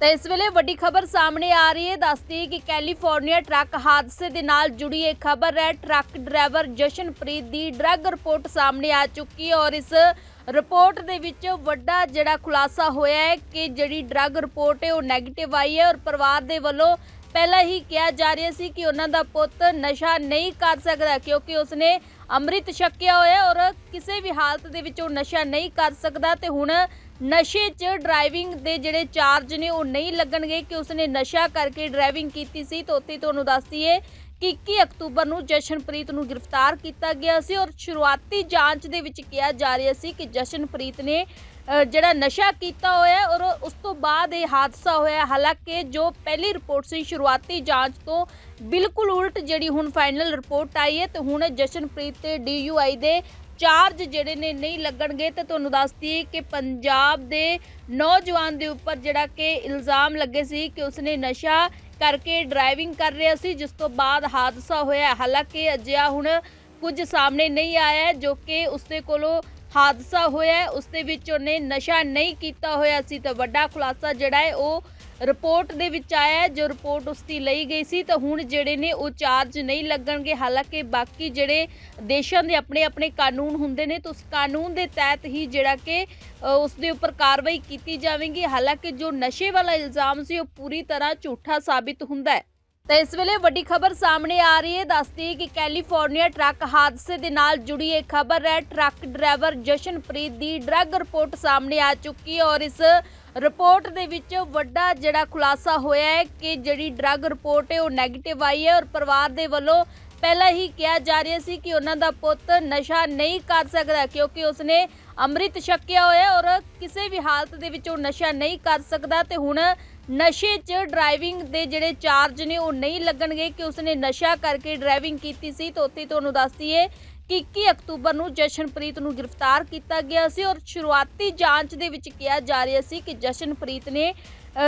ਤਾਂ ਇਸ ਵੇਲੇ ਵੱਡੀ ਖਬਰ ਸਾਹਮਣੇ ਆ ਰਹੀ ਹੈ। ਦੱਸਦੀ ਕਿ ਕੈਲੀਫੋਰਨੀਆ ਟਰੱਕ ਹਾਦਸੇ ਦੇ ਨਾਲ ਜੁੜੀ ਇਹ ਖਬਰ ਹੈ। ਟਰੱਕ ਡਰਾਈਵਰ ਜਸ਼ਨਪ੍ਰੀਤ ਦੀ ਡਰੱਗ ਰਿਪੋਰਟ ਸਾਹਮਣੇ ਆ ਚੁੱਕੀ ਹੈ ਔਰ ਇਸ ਰਿਪੋਰਟ ਦੇ ਵਿੱਚ ਵੱਡਾ ਜਿਹੜਾ ਖੁਲਾਸਾ ਹੋਇਆ ਹੈ ਕਿ ਜਿਹੜੀ ਡਰੱਗ ਰਿਪੋਰਟ ਹੈ ਉਹ ਨੈਗੇਟਿਵ ਆਈ ਹੈ ਔਰ ਪਰਿਵਾਰ ਦੇ ਵੱਲੋਂ ਪਹਿਲਾਂ ਹੀ ਕਿਹਾ ਜਾ ਰਿਹਾ ਸੀ ਕਿ ਉਹਨਾਂ ਦਾ ਪੁੱਤ ਨਸ਼ਾ ਨਹੀਂ ਕਰ ਸਕਦਾ ਕਿਉਂਕਿ ਉਸਨੇ ਅੰਮ੍ਰਿਤ ਛਕਿਆ ਹੋਇਆ ਔਰ ਕਿਸੇ ਵੀ ਹਾਲਤ ਦੇ ਵਿੱਚ ਉਹ ਨਸ਼ਾ ਨਹੀਂ ਕਰ ਸਕਦਾ ਤੇ ਹੁਣ ਨਸ਼ੇ 'ਚ ਡਰਾਈਵਿੰਗ ਦੇ ਜਿਹੜੇ ਚਾਰਜ ਨੇ ਉਹ ਨਹੀਂ ਲੱਗਣਗੇ ਕਿ ਉਸਨੇ ਨਸ਼ਾ ਕਰਕੇ ਡਰਾਈਵਿੰਗ ਕੀਤੀ ਸੀ ਤਾਂ ਉੱਥੇ ਤੁਹਾਨੂੰ ਦੱਸਦੀ ਦਈਏ ਕਿ 21 ਅਕਤੂਬਰ ਨੂੰ ਜਸ਼ਨਪ੍ਰੀਤ ਨੂੰ ਗ੍ਰਿਫਤਾਰ ਕੀਤਾ ਗਿਆ ਸੀ ਔਰ ਸ਼ੁਰੂਆਤੀ ਜਾਂਚ ਦੇ ਵਿੱਚ ਕਿਹਾ ਜਾ ਰਿਹਾ ਸੀ ਕਿ ਜਸ਼ਨਪ੍ਰੀਤ ਨੇ ਜਿਹੜਾ ਨਸ਼ਾ ਕੀਤਾ ਹੋਇਆ ਔਰ ਉਸ ਤੋਂ ਬਾਅਦ ਇਹ ਹਾਦਸਾ ਹੋਇਆ ਹਾਲਾਂਕਿ ਜੋ ਪਹਿਲੀ ਰਿਪੋਰਟ ਸੀ, ਸ਼ੁਰੂਆਤੀ ਜਾਂਚ ਤੋਂ ਬਿਲਕੁਲ ਉਲਟ ਜਿਹੜੀ ਹੁਣ ਫਾਈਨਲ ਰਿਪੋਰਟ ਆਈ ਹੈ ਤੇ ਹੁਣ ਜਸ਼ਨਪ੍ਰੀਤ ਤੇ ਡੀਯੂਆਈ ਦੇ ਚਾਰਜ ਜਿਹੜੇ ਨੇ ਨਹੀਂ ਲੱਗਣਗੇ ਤੇ ਤੁਹਾਨੂੰ ਦੱਸ ਦਈਏ ਕਿ ਪੰਜਾਬ ਦੇ ਨੌਜਵਾਨ ਦੇ ਉੱਪਰ ਜਿਹੜਾ ਕਿ ਇਲਜ਼ਾਮ ਲੱਗੇ ਸੀ ਕਿ ਉਸਨੇ ਨਸ਼ਾ ਕਰਕੇ ਡਰਾਈਵਿੰਗ ਕਰ ਰਿਹਾ ਸੀ, ਜਿਸ ਤੋਂ ਬਾਅਦ ਹਾਦਸਾ ਹੋਇਆ ਹਾਲਾਂਕਿ ਅਜਿਹਾ ਹੁਣ ਕੁਝ ਸਾਹਮਣੇ ਨਹੀਂ ਆਇਆ ਜੋ ਕਿ ਉਸਦੇ ਕੋਲੋਂ ਹਾਦਸਾ ਹੋਇਆ ਹੈ, ਉਸ ਦੇ ਵਿੱਚ ਉਹਨੇ ਨਸ਼ਾ ਨਹੀਂ ਕੀਤਾ ਹੋਇਆ ਸੀ ਤਾਂ ਵੱਡਾ ਖੁਲਾਸਾ ਜਿਹੜਾ ਹੈ ਉਹ ਰਿਪੋਰਟ ਦੇ ਵਿੱਚ ਆਇਆ ਜੋ ਰਿਪੋਰਟ ਉਸ ਦੀ ਲਈ ਗਈ ਸੀ। ਤਾਂ ਹੁਣ ਜਿਹੜੇ ਨੇ ਉਹ ਚਾਰਜ ਨਹੀਂ ਲੱਗਣਗੇ ਹਾਲਾਂਕਿ ਬਾਕੀ ਜਿਹੜੇ ਦੇਸ਼ਾਂ ਦੇ ਆਪਣੇ ਆਪਣੇ ਕਾਨੂੰਨ ਹੁੰਦੇ ਨੇ ਤਾਂ ਉਸ ਕਾਨੂੰਨ ਦੇ ਤਹਿਤ ਹੀ ਜਿਹੜਾ ਕਿ ਅ, ਉਸ ਦੇ ਉੱਪਰ ਕਾਰਵਾਈ ਕੀਤੀ ਜਾਵੇਗੀ। ਹਾਲਾਂਕਿ ਜੋ ਨਸ਼ੇ ਵਾਲਾ ਇਲਜ਼ਾਮ ਸੀ ਉਹ ਪੂਰੀ ਤਰ੍ਹਾਂ ਝੂਠਾ ਸਾਬਿਤ ਹੁੰਦਾ ਹੈ। ਤਾਂ ਇਸ ਵੇਲੇ ਵੱਡੀ ਖਬਰ ਸਾਹਮਣੇ ਆ ਰਹੀ ਹੈ। ਦੱਸਦੀ ਕਿ ਕੈਲੀਫੋਰਨੀਆ ਟਰੱਕ ਹਾਦਸੇ ਦੇ ਨਾਲ ਜੁੜੀ ਇਹ ਖਬਰ ਹੈ। ਟਰੱਕ ਡਰਾਈਵਰ ਜਸ਼ਨਪ੍ਰੀਤ ਦੀ ਡਰੱਗ ਰਿਪੋਰਟ ਸਾਹਮਣੇ ਆ ਚੁੱਕੀ ਹੈ ਔਰ ਇਸ ਰਿਪੋਰਟ ਦੇ ਵਿੱਚ ਵੱਡਾ ਜਿਹੜਾ ਖੁਲਾਸਾ ਹੋਇਆ ਹੈ ਕਿ ਜਿਹੜੀ ਡਰੱਗ ਰਿਪੋਰਟ ਹੈ ਉਹ ਨੈਗੇਟਿਵ ਆਈ ਹੈ ਔਰ ਪਰਿਵਾਰ ਦੇ ਵੱਲੋਂ ਪਹਿਲਾਂ ਹੀ ਕਿਹਾ ਜਾ ਰਿਹਾ ਸੀ ਕਿ ਉਹਨਾਂ ਦਾ ਪੁੱਤ ਨਸ਼ਾ ਨਹੀਂ ਕਰ ਸਕਦਾ ਕਿਉਂਕਿ ਉਸਨੇ ਅੰਮ੍ਰਿਤ ਛਕਿਆ ਹੋਇਆ ਔਰ ਕਿਸੇ ਵੀ ਹਾਲਤ ਦੇ ਵਿੱਚ ਉਹ ਨਸ਼ਾ ਨਹੀਂ ਕਰ ਸਕਦਾ ਤੇ ਹੁਣ ਨਸ਼ੇ 'ਚ ਡਰਾਈਵਿੰਗ ਦੇ ਜਿਹੜੇ ਚਾਰਜ ਨੇ ਉਹ ਨਹੀਂ ਲੱਗਣਗੇ ਕਿ ਉਸਨੇ ਨਸ਼ਾ ਕਰਕੇ ਡਰਾਈਵਿੰਗ ਕੀਤੀ ਸੀ, ਤਾਂ ਉੱਥੇ ਤੁਹਾਨੂੰ ਦੱਸ ਦਈਏ ਕਿ 21 ਅਕਤੂਬਰ ਨੂੰ ਜਸ਼ਨਪ੍ਰੀਤ ਨੂੰ ਗ੍ਰਿਫਤਾਰ ਕੀਤਾ ਗਿਆ ਸੀ ਔਰ ਸ਼ੁਰੂਆਤੀ ਜਾਂਚ ਦੇ ਵਿੱਚ ਕਿਹਾ ਜਾ ਰਿਹਾ ਸੀ ਕਿ ਜਸ਼ਨਪ੍ਰੀਤ ਨੇ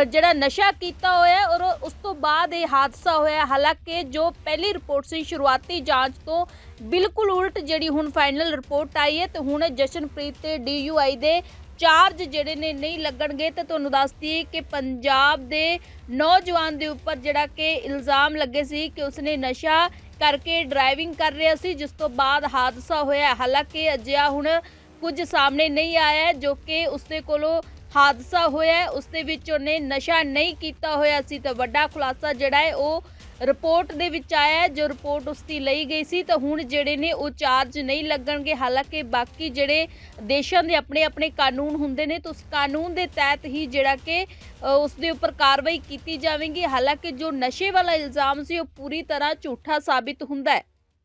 ਜਿਹੜਾ ਨਸ਼ਾ ਕੀਤਾ ਹੋਇਆ ਔਰ ਉਸ ਤੋਂ ਬਾਅਦ ਇਹ ਹਾਦਸਾ ਹੋਇਆ। ਹਾਲਾਂਕਿ ਜੋ ਪਹਿਲੀ ਰਿਪੋਰਟ ਸੀ, ਸ਼ੁਰੂਆਤੀ ਜਾਂਚ ਤੋਂ ਬਿਲਕੁਲ ਉਲਟ ਜਿਹੜੀ ਹੁਣ ਫਾਈਨਲ ਰਿਪੋਰਟ ਆਈ ਹੈ, ਤੇ ਹੁਣ ਜਸ਼ਨਪ੍ਰੀਤ ਤੇ ਡੀਯੂਆਈ ਦੇ ਚਾਰਜ ਜਿਹੜੇ ਨੇ ਨਹੀਂ ਲੱਗਣਗੇ ਤੇ ਤੁਹਾਨੂੰ ਦੱਸਦੀ ਕਿ ਪੰਜਾਬ ਦੇ ਨੌਜਵਾਨ ਦੇ ਉੱਪਰ ਜਿਹੜਾ ਕਿ ਇਲਜ਼ਾਮ ਲੱਗੇ ਸੀ ਕਿ ਉਸਨੇ ਨਸ਼ਾ ਕਰਕੇ ਡਰਾਈਵਿੰਗ ਕਰ ਰਿਹਾ ਸੀ, ਜਿਸ ਤੋਂ ਬਾਅਦ ਹਾਦਸਾ ਹੋਇਆ ਹਾਲਾਂਕਿ ਅਜਿਹਾ ਹੁਣ ਕੁਝ ਸਾਹਮਣੇ ਨਹੀਂ ਆਇਆ ਜੋ ਕਿ ਉਸਦੇ ਕੋਲੋਂ ਹਾਦਸਾ ਹੋਇਆ ਉਸ ਦੇ ਵਿੱਚ ਉਹਨੇ ਨਸ਼ਾ ਨਹੀਂ ਕੀਤਾ ਹੋਇਆ ਸੀ ਤਾਂ ਵੱਡਾ ਖੁਲਾਸਾ ਜਿਹੜਾ ਹੈ ਉਹ ਰਿਪੋਰਟ ਦੇ ਵਿੱਚ ਆਇਆ ਹੈ ਜੋ ਰਿਪੋਰਟ ਉਸ ਦੀ ਲਈ ਗਈ ਸੀ ਤਾਂ ਹੁਣ ਜਿਹੜੇ ਨੇ ਉਹ ਚਾਰਜ ਨਹੀਂ ਲੱਗਣਗੇ। ਹਾਲਾਂਕਿ ਬਾਕੀ ਜਿਹੜੇ ਦੇਸ਼ਾਂ ਦੇ ਆਪਣੇ ਆਪਣੇ ਕਾਨੂੰਨ ਹੁੰਦੇ ਨੇ ਤਾਂ ਉਸ ਕਾਨੂੰਨ ਦੇ ਤਹਿਤ ਹੀ ਜਿਹੜਾ ਕਿ ਅ, ਉਸ ਦੇ ਉੱਪਰ ਕਾਰਵਾਈ ਕੀਤੀ ਜਾਵੇਗੀ। ਹਾਲਾਂਕਿ ਜੋ ਨਸ਼ੇ ਵਾਲਾ ਇਲਜ਼ਾਮ ਸੀ ਉਹ ਪੂਰੀ ਤਰ੍ਹਾਂ ਝੂਠਾ ਸਾਬਿਤ ਹੁੰਦਾ ਹੈ।